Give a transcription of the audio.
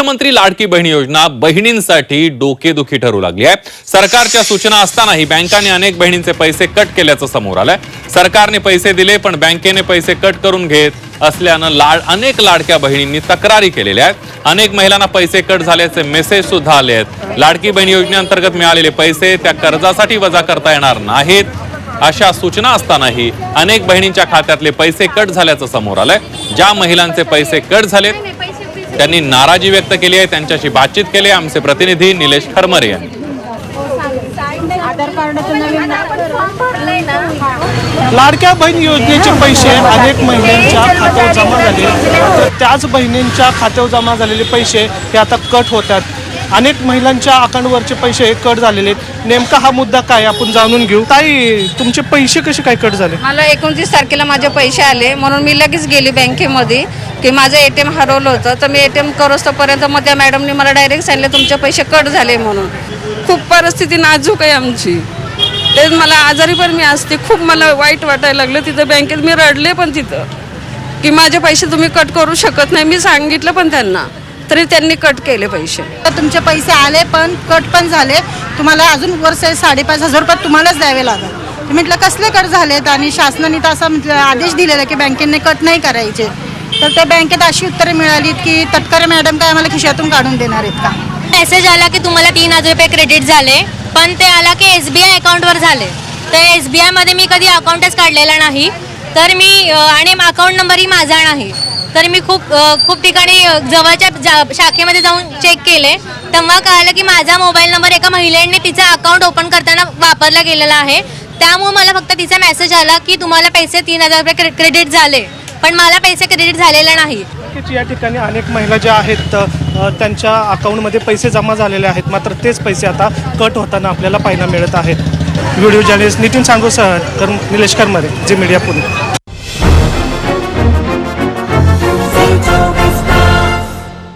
मुख्यमंत्री लाडकी बहीण योजना बहिणींसाठी डोकेदुखी ठरू लागली आहे. सरकारच्या सूचना असतानाही बँकांनी अनेक बहिणींचे पैसे कट केल्याचं समोर आलंय. सरकारने पैसे दिले पण बँकेने पैसे कट करून घेत असल्यानं लाड अनेक लाडक्या बहिणींनी तक्रारी केलेल्या आहेत. अनेक महिलांना पैसे कट झाल्याचे मेसेज सुद्धा आले आहेत. लाडकी बहीण योजनेअंतर्गत मिळालेले पैसे त्या कर्जासाठी वजा करता येणार नाहीत अशा सूचना असतानाही अनेक बहिणींच्या खात्यातले पैसे कट झाल्याचं समोर आलंय. ज्या महिलांचे पैसे कट झालेत त्यांनी नाराजी व्यक्त केली आहे त्यांच्याशी बातचीत केली आहे. आमचे प्रतिनिधी निलेश खरमरे यांनी. आधार कार्डाचं नवीन लाडक्या बहीण योजनेचे पैसे अनेक महिलांच्या खात्यावर जमा झाले. तर त्याच बहिणींच्या खात्यावर जमा झालेले पैसे हे आता कट होतात. अनेक महिलांच्या अकाउंटवरचे पैसे हे कट झालेले आहेत. नेमका हा मुद्दा काय आपण जाणून घेऊ. ताई तुमचे पैसे कसे काय कट झाले? मला एकोणतीस तारखेला माझे पैसे आले. म्हणून मी लगेच गेली बँकेमध्ये की माझं ए टी एम हरवलं होतं. तर मी ए टी एम करोस्तोपर्यंत मग त्या मॅडमनी मला डायरेक्ट सांगितलं तुमचे पैसे कट झाले म्हणून. खूप परिस्थिती नाजूक आहे आमची. ते मला आजारी पण मी असते. खूप मला वाईट वाटायला लागलं. तिथं बँकेत मी रडले पण तिथं की माझे पैसे तुम्ही कट करू शकत नाही. मी सांगितलं पण त्यांना. तरी त्यांनी कट केले पैसे. तर तुमचे पैसे आले पण कट पण झाले. तुम्हाला अजून वर्ष साडेपाच हजार रुपये तुम्हालाच द्यावे लागेल. म्हटलं कसले कट झालेत? आणि शासनाने तर असा म्हटलं आदेश दिलेला की बँकेने कट नाही करायचे. तर त्या बँकेत अशी उत्तरे मिळाली की तटकरे मॅडम काय आम्हाला खिशातून काढून देणार आहेत का? मेसेज आला की तुम्हाला तीन हजार रुपये क्रेडिट झाले पण ते आला की एस बी आय अकाउंटवर झाले. तर एस बी आयमध्ये मी कधी अकाउंटच काढलेला नाही. तर मी आणि अकाउंट नंबरही माझा नाही. तर मी खूप खूप ठिकाणी जवळच्या जा- शाखेमध्ये जाऊन चेक केले. तेव्हा कळालं की माझा मोबाईल नंबर एका महिलेने तिचा अकाउंट ओपन करताना वापरला गेलेला आहे. त्यामुळे मला फक्त तिचा मेसेज आला की तुम्हाला पैसे तीन हजार रुपये क्रे- क्रेडिट झाले. पण मला पैसे क्रेडिट झालेले नाही. या ठिकाणी अनेक महिला ज्या आहेत त्यांच्या अकाउंटमध्ये पैसे जमा झालेले आहेत. मात्र तेच पैसे आता कट होताना आपल्याला पाहायला मिळत आहेत. व्हिडिओ जर्नलिस्ट नितीन सांगोसह कर निलेश करमरे जे मीडिया पुणे.